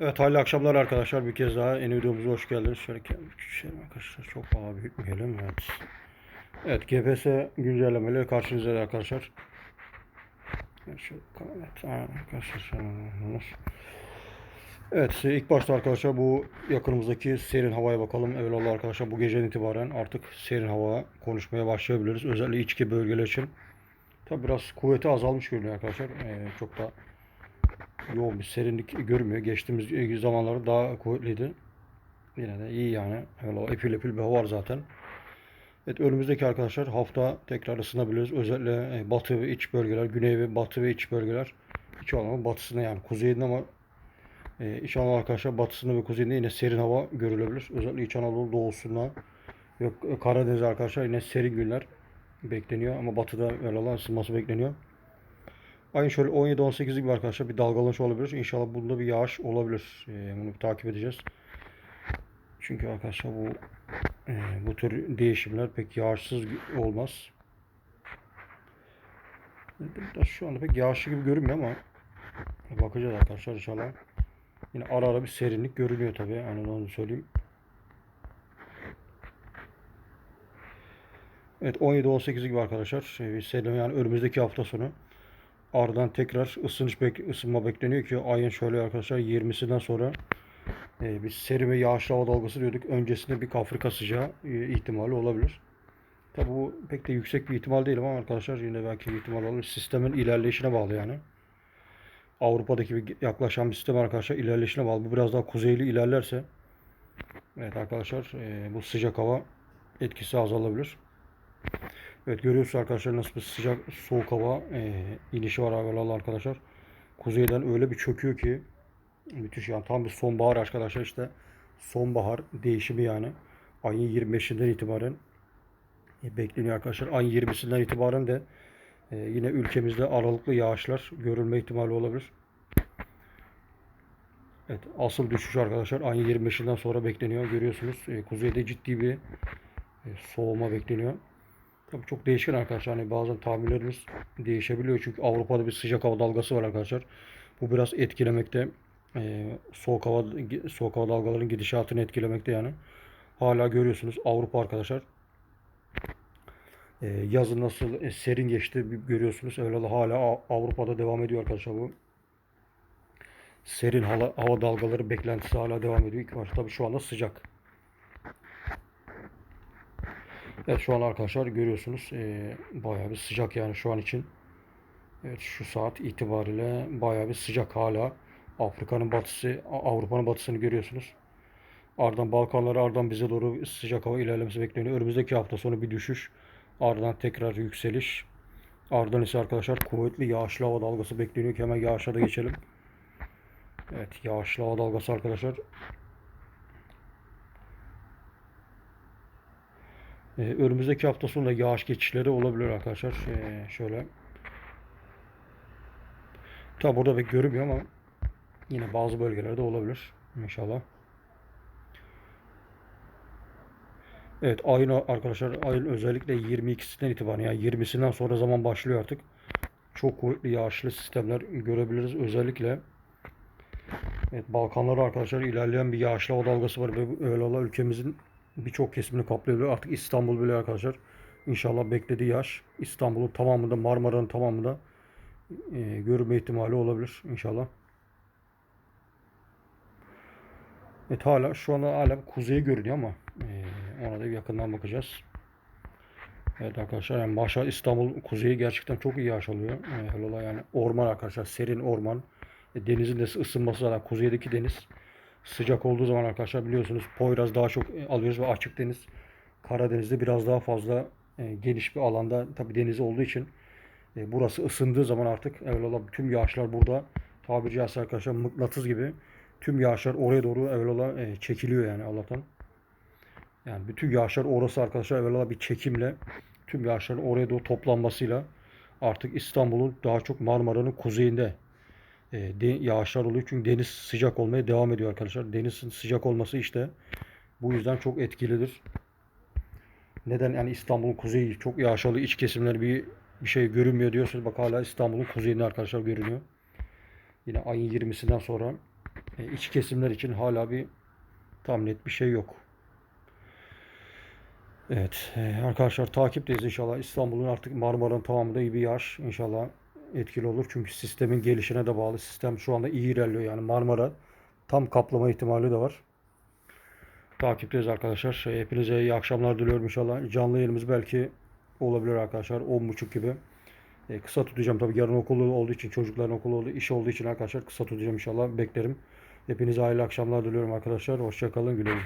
Evet hayırlı akşamlar arkadaşlar. Bir kez daha yeni videomuza hoş geldiniz. Şöyle kendimizi küçültelim arkadaşlar. Çok fazla büyütmeyelim. Evet. Evet GPS güncellemeleri karşınızda arkadaşlar. Evet, arkadaşlar. Evet ilk başta arkadaşlar bu yakınımızdaki serin havaya bakalım. Evvelallah arkadaşlar bu geceden itibaren artık serin hava konuşmaya başlayabiliriz. Özellikle içki bölgeler için. Tabi biraz kuvveti azalmış görünüyor arkadaşlar. Ee, çok da yoğun bir serinlik görünmüyor. Geçtiğimiz zamanlarda daha kuvvetliydi. Yine de iyi yani. Öyle epil epil bir hava var zaten. Evet önümüzdeki arkadaşlar hafta tekrar ısınabiliriz. Özellikle e, batı ve iç bölgeler, güney ve batı ve iç bölgeler. İç Anadolu batısında yani kuzeyinde ama e, İç Anadolu arkadaşlar batısında ve kuzeyinde yine serin hava görülebilir. Özellikle İç Anadolu doğusunda ve Karadeniz arkadaşlar yine serin günler bekleniyor ama batıda öyle ısınması bekleniyor. Aynı şöyle 17-18 gibi arkadaşlar bir dalgalanış olabilir. İnşallah bunda bir yağış olabilir. Ee, bunu bir takip edeceğiz. Çünkü arkadaşlar bu e, bu tür değişimler pek yağışsız olmaz. Şu anda pek yağışlı gibi görünmüyor ama bakacağız arkadaşlar inşallah. Yine ara ara bir serinlik görünüyor tabii. Yani onu söyleyeyim. Evet 17-18 gibi arkadaşlar. Ee, bir yani önümüzdeki hafta sonu. Ardından tekrar ısınış bek ısınma bekleniyor ki ayın şöyle arkadaşlar 20'sinden sonra e, biz serin ve yağışlı hava dalgası diyorduk. Öncesinde bir Afrika sıcağı e, ihtimali olabilir. Tabi bu pek de yüksek bir ihtimal değil ama arkadaşlar yine belki bir ihtimal olur. Sistemin ilerleyişine bağlı yani. Avrupa'daki bir yaklaşan bir sistem arkadaşlar ilerleyişine bağlı. Bu biraz daha kuzeyli ilerlerse evet arkadaşlar e, bu sıcak hava etkisi azalabilir. Evet görüyorsunuz arkadaşlar nasıl bir sıcak soğuk hava e, inişi var evvelallah arkadaşlar. Kuzeyden öyle bir çöküyor ki müthiş yani tam bir sonbahar arkadaşlar işte sonbahar değişimi yani ayın 25'inden itibaren e, bekleniyor arkadaşlar. Ayın 20'sinden itibaren de e, yine ülkemizde aralıklı yağışlar görülme ihtimali olabilir. Evet asıl düşüş arkadaşlar ayın 25'inden sonra bekleniyor. Görüyorsunuz e, kuzeyde ciddi bir e, soğuma bekleniyor. Tabii çok değişken arkadaşlar. Hani bazen tahminlerimiz değişebiliyor. Çünkü Avrupa'da bir sıcak hava dalgası var arkadaşlar. Bu biraz etkilemekte. Ee, soğuk hava soğuk hava dalgalarının gidişatını etkilemekte yani. Hala görüyorsunuz Avrupa arkadaşlar. Ee, yazın nasıl e, serin geçti görüyorsunuz. Öyle de hala Avrupa'da devam ediyor arkadaşlar bu. Serin hava, hava dalgaları beklentisi hala devam ediyor. İlk başta tabii şu anda sıcak. Evet şu an arkadaşlar görüyorsunuz e, bayağı bir sıcak yani şu an için. Evet şu saat itibariyle bayağı bir sıcak hala. Afrika'nın batısı, Avrupa'nın batısını görüyorsunuz. Ardından Balkanlara ardından bize doğru sıcak hava ilerlemesi bekleniyor. Önümüzdeki hafta sonu bir düşüş. Ardından tekrar yükseliş. Ardından ise arkadaşlar kuvvetli yağışlı hava dalgası bekleniyor ki hemen yağışa da geçelim. Evet yağışlı hava dalgası arkadaşlar Ee, önümüzdeki hafta sonunda yağış geçişleri olabilir arkadaşlar. Ee, şöyle. Tabi burada pek görünmüyor ama yine bazı bölgelerde olabilir. İnşallah. Evet ayın arkadaşlar ayın özellikle 22'sinden itibaren yani 20'sinden sonra zaman başlıyor artık. Çok kuvvetli yağışlı sistemler görebiliriz. Özellikle Evet Balkanlarda arkadaşlar ilerleyen bir yağışlı hava dalgası var ve öyle olan ülkemizin birçok kesimini kaplayabilir. Artık İstanbul bile arkadaşlar inşallah beklediği yağış İstanbul'un tamamında Marmara'nın tamamında e, görme ihtimali olabilir inşallah. Evet hala şu anda hala kuzey görünüyor ama e, ona da yakından bakacağız. Evet arkadaşlar yani maşallah İstanbul kuzeyi gerçekten çok iyi yağış alıyor. E, yani orman arkadaşlar serin orman. E, denizin de ısınması zaten kuzeydeki deniz sıcak olduğu zaman arkadaşlar biliyorsunuz Poyraz daha çok e, alıyoruz ve açık deniz. Karadeniz'de biraz daha fazla e, geniş bir alanda tabi deniz olduğu için e, burası ısındığı zaman artık evvelallah tüm yağışlar burada tabiri caizse arkadaşlar mıknatıs gibi tüm yağışlar oraya doğru evvelallah e, çekiliyor yani Allah'tan. Yani bütün yağışlar orası arkadaşlar evvelallah bir çekimle tüm yağışların oraya doğru toplanmasıyla artık İstanbul'un daha çok Marmara'nın kuzeyinde e, de, yağışlar oluyor. Çünkü deniz sıcak olmaya devam ediyor arkadaşlar. Denizin sıcak olması işte bu yüzden çok etkilidir. Neden yani İstanbul'un kuzeyi çok yağışlı iç kesimler bir bir şey görünmüyor diyorsunuz. Bak hala İstanbul'un kuzeyinde arkadaşlar görünüyor. Yine ayın 20'sinden sonra E, iç kesimler için hala bir tam net bir şey yok. Evet e, arkadaşlar takipteyiz inşallah. İstanbul'un artık Marmara'nın tamamında iyi bir yağış inşallah etkili olur. Çünkü sistemin gelişine de bağlı. Sistem şu anda iyi ilerliyor. Yani Marmara tam kaplama ihtimali de var. Takipteyiz arkadaşlar. Şey, Hepinize iyi akşamlar diliyorum inşallah. Canlı yayınımız belki olabilir arkadaşlar. 10.30 gibi. E, kısa tutacağım tabii yarın okulu olduğu için çocukların okulu olduğu iş olduğu için arkadaşlar kısa tutacağım inşallah beklerim. Hepinize hayırlı akşamlar diliyorum arkadaşlar. Hoşçakalın güle güle.